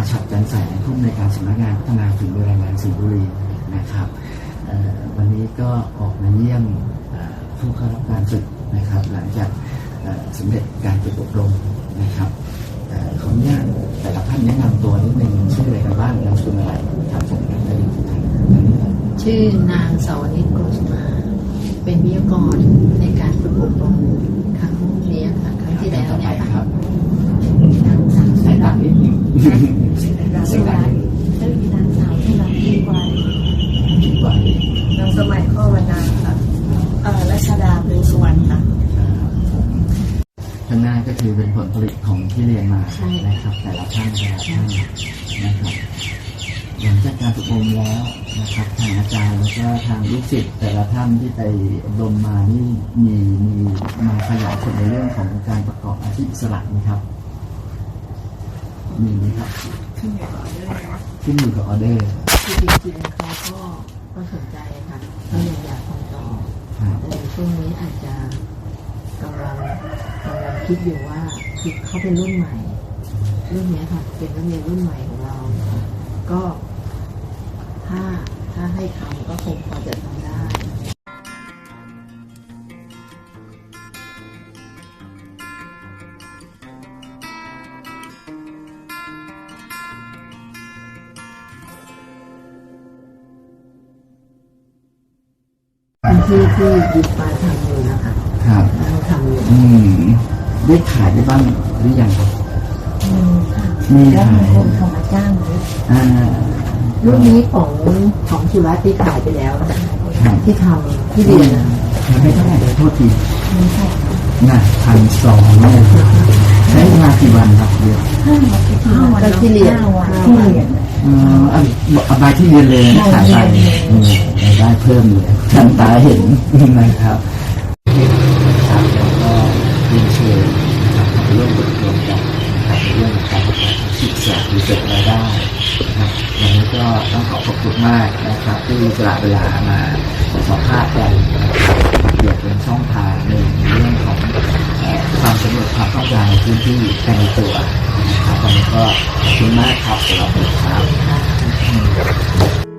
สำนักงานพัฒนาฝีมือแรงงานสิงห์บุรีนะครับเอ่อวันนี้ก็ออกมาเยี่ยมเอ่อผู้เข้ารับการฝึกนะครับ หลังจากเอ่อสำเร็จการฝึกอบรมนะครับเอ่อขออนุญาตแต่ละท่านแนะนำตัวนิดนึงชื่ออะไรกันบ้างนามสกุลอะไรครับผมได้ยินทุกท่านนะครับชื่อนางสาวนิตโกสมาเป็นวิทยากรในการฝึกอบรมครั้งนี้ค่ะครั้งที่แล้วต่อไปเนี่ยคค่ะรับ นางสาว ใส่ตังค์นิดนึงเสียงดัง ชื่อนางสาวที่รักดีกว่า ดีกว่าเอง นางสมัยข้อวนาค่ะเอ่อรัชดาเป็นสุวรรณค่ะ ข้างหน้าก็คือเป็นผลผลิตของที่เรียนมานะครับ แต่ละท่านแต่ละท่านนะครับหลังจากการฝึกอบรมแล้วนะครับทางอาจารย์แล้วก็ทางลูกศิษย์แต่ละท่านที่ไปอบรมมานี่มีมีมาขยายผลในเรื่องของการประกอบอาชีพอิสระไหมครับมีไหมครับขึ้นอยู่กับเรื่องขึ้นอยู่กับออเดอร์คือจริงๆเขาก็ก็สนใจค่ะก็ยังอยากทำต่อครับ แต่ในช่วงนี้อาจจะกำลังกำลัง คิดอยู่ว่าคือเขาเป็นรุ่นใหม่ รุ่นเนี้ยค่ะ เป็นนักเรียนรุ่นใหม่ของเราก็ถ้าถ้าให้ทำก็คงพอจะทำได้เป็นที่ที่ยิบฟ้าทำอยู่นะคะครับเราทำอยู่อืม ได้ขายได้บ้างหรือยังครับอืมค่ะมีแล้วขายมีคนเขามาจ้างไหมอ่ารุ่นนี้ของของชีวัตที่ขายไปแล้วนะคะครับที่ทำที่เรียนนะขายไม่เท่าไหร่เลยโทษทีไม่ใช่น่ะพันสองเนี่ยใช้เวลากี่วันครับเรียนก็ที่เรียนที่เรียนเอ่อเอาเอาใบที่เรียนเลยนะขายไปอืมรายได้เพิ่มเลยทันตาเห็นนะครับครับ ต้องขอขอบคุณมากนะครับ ที่สละเวลามาสัมภาษณ์กันนะครับเกี่ยวเป็นช่องทางหนึ่งในเรื่องของความสำเร็จความต้องการในพื้นที่ภายในตัวนะครับวันนี้ก็ขอบคุณมากครับสำหรับครับ